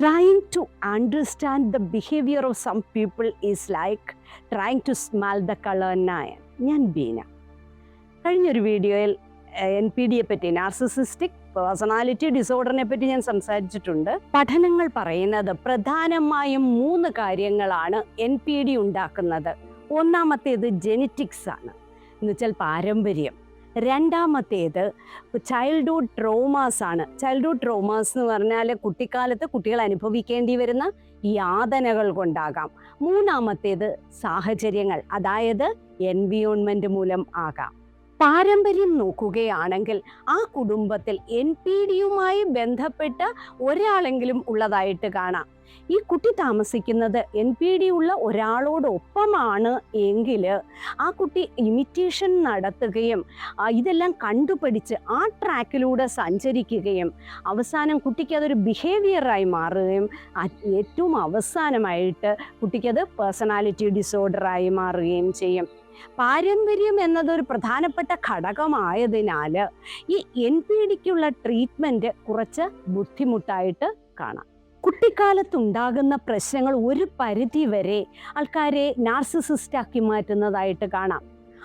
trying to understand the behaviour of some people is like trying to smell the colour nine ഞാൻ ബീന കഴിഞ്ഞൊരു വീഡിയോയിൽ N P ഡിയെ പറ്റി narcissistic personality ഡിസോർഡറിനെ പറ്റി ഞാൻ സംസാരിച്ചിട്ടുണ്ട് പഠനങ്ങൾ പറയുന്നത് പ്രധാനമായും മൂന്ന് കാര്യങ്ങളാണ് എൻ പി ഡി ഉണ്ടാക്കുന്നത് ഒന്നാമത്തേത് ജെനറ്റിക്സ് ആണ് എന്നുവെച്ചാൽ പാരമ്പര്യം രണ്ടാമത്തേത് ചൈൽഡ്ഹുഡ് ട്രോമാസ് ആണ്. ചൈൽഡ്ഹുഡ് ട്രോമാസ് എന്ന് പറഞ്ഞാൽ കുട്ടിക്കാലത്ത് കുട്ടികൾ അനുഭവിക്കേണ്ടി വരുന്ന യാതനകൾ കൊണ്ടാകാം. മൂന്നാമത്തേത് സാഹചര്യങ്ങൾ അതായത് എൻവിയോൺമെന്റ് മൂലം ആകാം. പാരമ്പര്യം നോക്കുകയാണെങ്കിൽ ആ കുടുംബത്തിൽ എൻ പി ഡിയുമായി ബന്ധപ്പെട്ട ഒരാളെങ്കിലും ഉള്ളതായിട്ട് കാണാം. ഈ കുട്ടി താമസിക്കുന്നത് എൻ പി ഡി ഉള്ള ഒരാളോടൊപ്പമാണ് എങ്കിൽ ആ കുട്ടി ഇമിറ്റേഷൻ നടത്തുകയും ഇതെല്ലാം കണ്ടുപിടിച്ച് ആ ട്രാക്കിലൂടെ സഞ്ചരിക്കുകയും അവസാനം കുട്ടിക്ക് അതൊരു ബിഹേവിയറായി മാറുകയും ഏറ്റവും അവസാനമായിട്ട് കുട്ടിക്കത് പേഴ്സണാലിറ്റി ഡിസോർഡറായി മാറുകയും ചെയ്യും. പാരമ്പര്യം എന്നതൊരു പ്രധാനപ്പെട്ട ഘടകമായതിനാൽ ഈ എൻ പി ഡിക്കുള്ള ട്രീറ്റ്മെന്റ് കുറച്ച് ബുദ്ധിമുട്ടായിട്ട് കാണാം. കുട്ടിക്കാലത്തുണ്ടാകുന്ന പ്രശ്നങ്ങൾ ഒരു പരിധി വരെ ആൾക്കാരെ നാർസിസിസ്റ്റാക്കി മാറ്റുന്നതായിട്ട് കാണാം.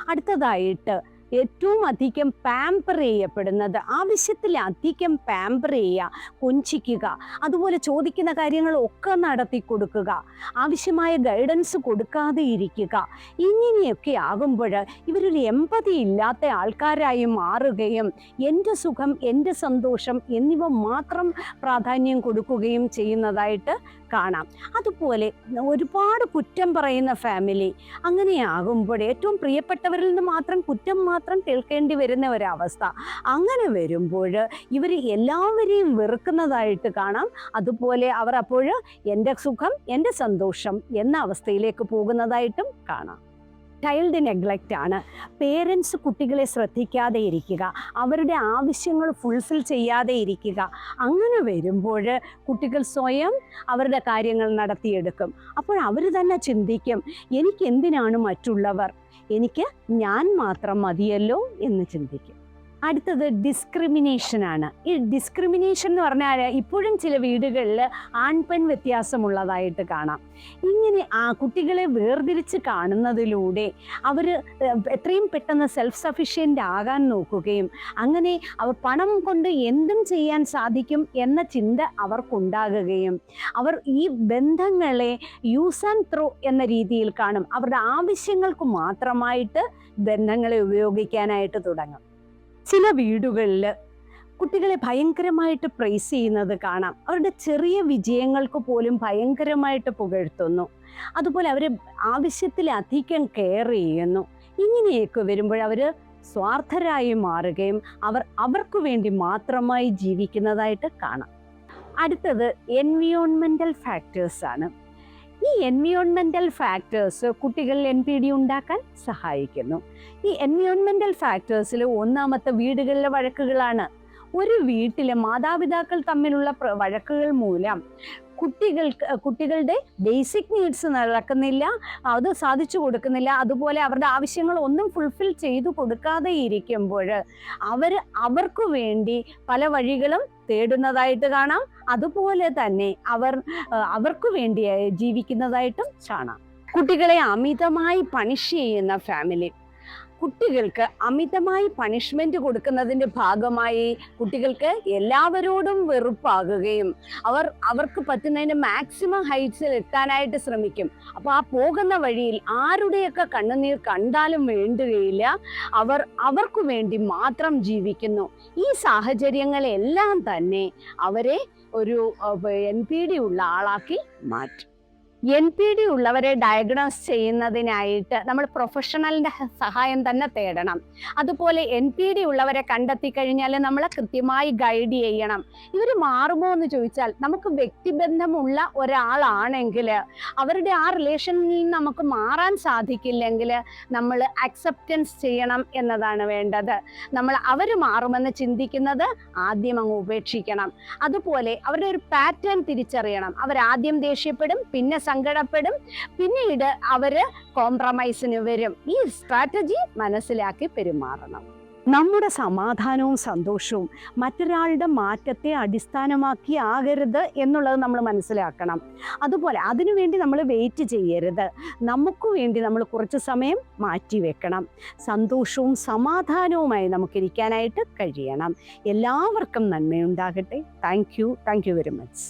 അടുത്തതായിട്ട് ഏറ്റവും അധികം പാമ്പർ ചെയ്യപ്പെടുന്നത്. ആവശ്യത്തിലധികം പാമ്പർ ചെയ്യുക കൊഞ്ചിക്കുക അതുപോലെ ചോദിക്കുന്ന കാര്യങ്ങളൊക്കെ നടത്തി കൊടുക്കുക ആവശ്യമായ ഗൈഡൻസ് കൊടുക്കാതെ ഇരിക്കുക. ഇങ്ങനെയൊക്കെ ആകുമ്പോൾ ഇവരൊരു എമ്പതി ഇല്ലാത്ത ആൾക്കാരായി മാറുകയും എന്റെ സുഖം എന്റെ സന്തോഷം എന്നിവ മാത്രം പ്രാധാന്യം കൊടുക്കുകയും ചെയ്യുന്നതായിട്ട് കാണാം. അതുപോലെ ഒരുപാട് കുറ്റം പറയുന്ന ഫാമിലി അങ്ങനെയാകുമ്പോൾ ഏറ്റവും പ്രിയപ്പെട്ടവരിൽ നിന്ന് മാത്രം കുറ്റം മാത്രം കേൾക്കേണ്ടി വരുന്ന ഒരവസ്ഥ. അങ്ങനെ വരുമ്പോൾ ഇവർ എല്ലാവരെയും വെറുക്കുന്നതായിട്ട് കാണാം. അതുപോലെ അവർ അപ്പോൾ എന്റെ സുഖം എന്റെ സന്തോഷം എന്ന അവസ്ഥയിലേക്ക് പോകുന്നതായിട്ടും കാണാം. ചൈൽഡ് നെഗ്ലക്റ്റ് ആണ്. പേരൻസ് കുട്ടികളെ ശ്രദ്ധിക്കാതെ ഇരിക്കുക. അവരുടെ ആവശ്യങ്ങൾ ഫുൾഫിൽ ചെയ്യാതെ ഇരിക്കുക. അങ്ങനെ വരുമ്പോൾ കുട്ടികൾ സ്വയം അവരുടെ കാര്യങ്ങൾ നടത്തിയെടുക്കും. അപ്പോൾ അവർ തന്നെ ചിന്തിക്കും എനിക്ക് എന്തിനാണ് മറ്റുള്ളവർ? എനിക്ക് ഞാൻ മാത്രം മതിയല്ലോ എന്ന് ചിന്തിക്കും. അടുത്തത് ഡിസ്ക്രിമിനേഷൻ ആണ്. ഈ ഡിസ്ക്രിമിനേഷൻ എന്ന് പറഞ്ഞാൽ ഇപ്പോഴും ചില വീടുകളിൽ ആൺപെൺ വ്യത്യാസമുള്ളതായിട്ട് കാണാം. ഇങ്ങനെ ആ കുട്ടികളെ വേർതിരിച്ച് കാണുന്നതിലൂടെ അവർ എത്രയും പെട്ടെന്ന് സെൽഫ് സഫിഷ്യന്റ് ആകാൻ നോക്കുകയും അങ്ങനെ അവർ പണം കൊണ്ട് എന്തും ചെയ്യാൻ സാധിക്കും എന്ന ചിന്ത അവർക്കുണ്ടാകുകയും അവർ ഈ ബന്ധങ്ങളെ യൂസ് ആൻഡ് ത്രോ എന്ന രീതിയിൽ കാണും. അവരുടെ ആവശ്യങ്ങൾക്ക് മാത്രമായിട്ട് ബന്ധങ്ങളെ ഉപയോഗിക്കാനായിട്ട് തുടങ്ങും. ചില വീടുകളിൽ കുട്ടികളെ ഭയങ്കരമായിട്ട് പ്രൈസ് ചെയ്യുന്നത് കാണാം. അവരുടെ ചെറിയ വിജയങ്ങൾക്ക് പോലും ഭയങ്കരമായിട്ട് പുകഴ്ത്തുന്നു. അതുപോലെ അവർ ആവശ്യത്തിലധികം കെയർ ചെയ്യുന്നു. ഇങ്ങനെയൊക്കെ വരുമ്പോൾ അവർ സ്വാർത്ഥരായി മാറുകയും അവർ അവർക്ക് വേണ്ടി മാത്രമായി ജീവിക്കുന്നതായിട്ട് കാണാം. അടുത്തത് എൻവിയോൺമെന്റൽ ഫാക്ടേഴ്സാണ് ഈ എൻവിയോൺമെന്റൽ ഫാക്ടേഴ്സ് കുട്ടികളിൽ എൻ പി ഡി ഉണ്ടാക്കാൻ സഹായിക്കുന്നു. ഈ എൻവിയോൺമെന്റൽ ഫാക്ടേഴ്സിൽ ഒന്നാമത്തെ വീടുകളിലെ വഴക്കുകളാണ്. ഒരു വീട്ടിലെ മാതാപിതാക്കൾ തമ്മിലുള്ള വഴക്കുകൾ മൂലം കുട്ടികൾക്ക് കുട്ടികളുടെ ബേസിക് നീഡ്സ് നടക്കുന്നില്ല അത് സാധിച്ചു കൊടുക്കുന്നില്ല. അതുപോലെ അവരുടെ ആവശ്യങ്ങൾ ഒന്നും ഫുൾഫിൽ ചെയ്തു കൊടുക്കാതെ ഇരിക്കുമ്പോൾ അവർ അവർക്ക് വേണ്ടി പല വഴികളും തേടുന്നതായിട്ട് കാണാം. അതുപോലെ തന്നെ അവർ അവർക്ക് വേണ്ടി ജീവിക്കുന്നതായിട്ടും കാണാം. കുട്ടികളെ അമിതമായി പണിഷ് ചെയ്യുന്ന ഫാമിലി കുട്ടികൾക്ക് അമിതമായി പണിഷ്മെന്റ് കൊടുക്കുന്നതിന്റെ ഭാഗമായി കുട്ടികൾക്ക് എല്ലാവരോടും വെറുപ്പാകുകയും അവർ അവർക്ക് പറ്റുന്നതിന് മാക്സിമം ഹൈറ്റ്സിൽ എത്താനായിട്ട് ശ്രമിക്കും. അപ്പോൾ ആ പോകുന്ന വഴിയിൽ ആരുടെയൊക്കെ കണ്ണുനീർ കണ്ടാലും വേണ്ടുകയില്ല. അവർ അവർക്ക് വേണ്ടി മാത്രം ജീവിക്കുന്നു. ഈ സാഹചര്യങ്ങളെല്ലാം തന്നെ അവരെ ഒരു എൻ പി ഡി ഉള്ള ആളാക്കി മാറ്റും. എൻ പി ഡി ഉള്ളവരെ ഡയഗ്നോസ് ചെയ്യുന്നതിനായിട്ട് നമ്മൾ പ്രൊഫഷണലിന്റെ സഹായം തന്നെ തേടണം. അതുപോലെ എൻ പി ഡി ഉള്ളവരെ കണ്ടെത്തി കഴിഞ്ഞാൽ നമ്മൾ കൃത്യമായി ഗൈഡ് ചെയ്യണം. ഇവർ മാറുമോ എന്ന് ചോദിച്ചാൽ നമുക്ക് വ്യക്തിബന്ധമുള്ള ഒരാളാണെങ്കിൽ അവരുടെ ആ റിലേഷനിൽ നിന്ന് നമുക്ക് മാറാൻ സാധിക്കില്ലെങ്കിൽ നമ്മൾ അക്സെപ്റ്റൻസ് ചെയ്യണം എന്നതാണ് വേണ്ടത്. നമ്മൾ അവർ മാറുമെന്ന് ചിന്തിക്കുന്നത് ആദ്യം അങ്ങ് ഉപേക്ഷിക്കണം. അതുപോലെ അവരുടെ ഒരു പാറ്റേൺ തിരിച്ചറിയണം. അവർ ആദ്യം ദേഷ്യപ്പെടും പിന്നെ സങ്കടപ്പെടും. പിന്നീട് അവർ കോംപ്രമൈസിന് വരും. ഈ സ്ട്രാറ്റജി മനസ്സിലാക്കി പെരുമാറണം. നമ്മുടെ സമാധാനവും സന്തോഷവും മറ്റൊരാളുടെ മാറ്റത്തെ അടിസ്ഥാനമാക്കി ആകരുത് എന്നുള്ളത് നമ്മൾ മനസ്സിലാക്കണം. അതുപോലെ അതിനുവേണ്ടി നമ്മൾ വെയിറ്റ് ചെയ്യരുത്. നമുക്ക് വേണ്ടി നമ്മൾ കുറച്ച് സമയം മാറ്റി വെക്കണം. സന്തോഷവും സമാധാനവുമായി നമുക്കിരിക്കാനായിട്ട് കഴിയണം. എല്ലാവർക്കും നന്മയുണ്ടാകട്ടെ. Thank you thank you very much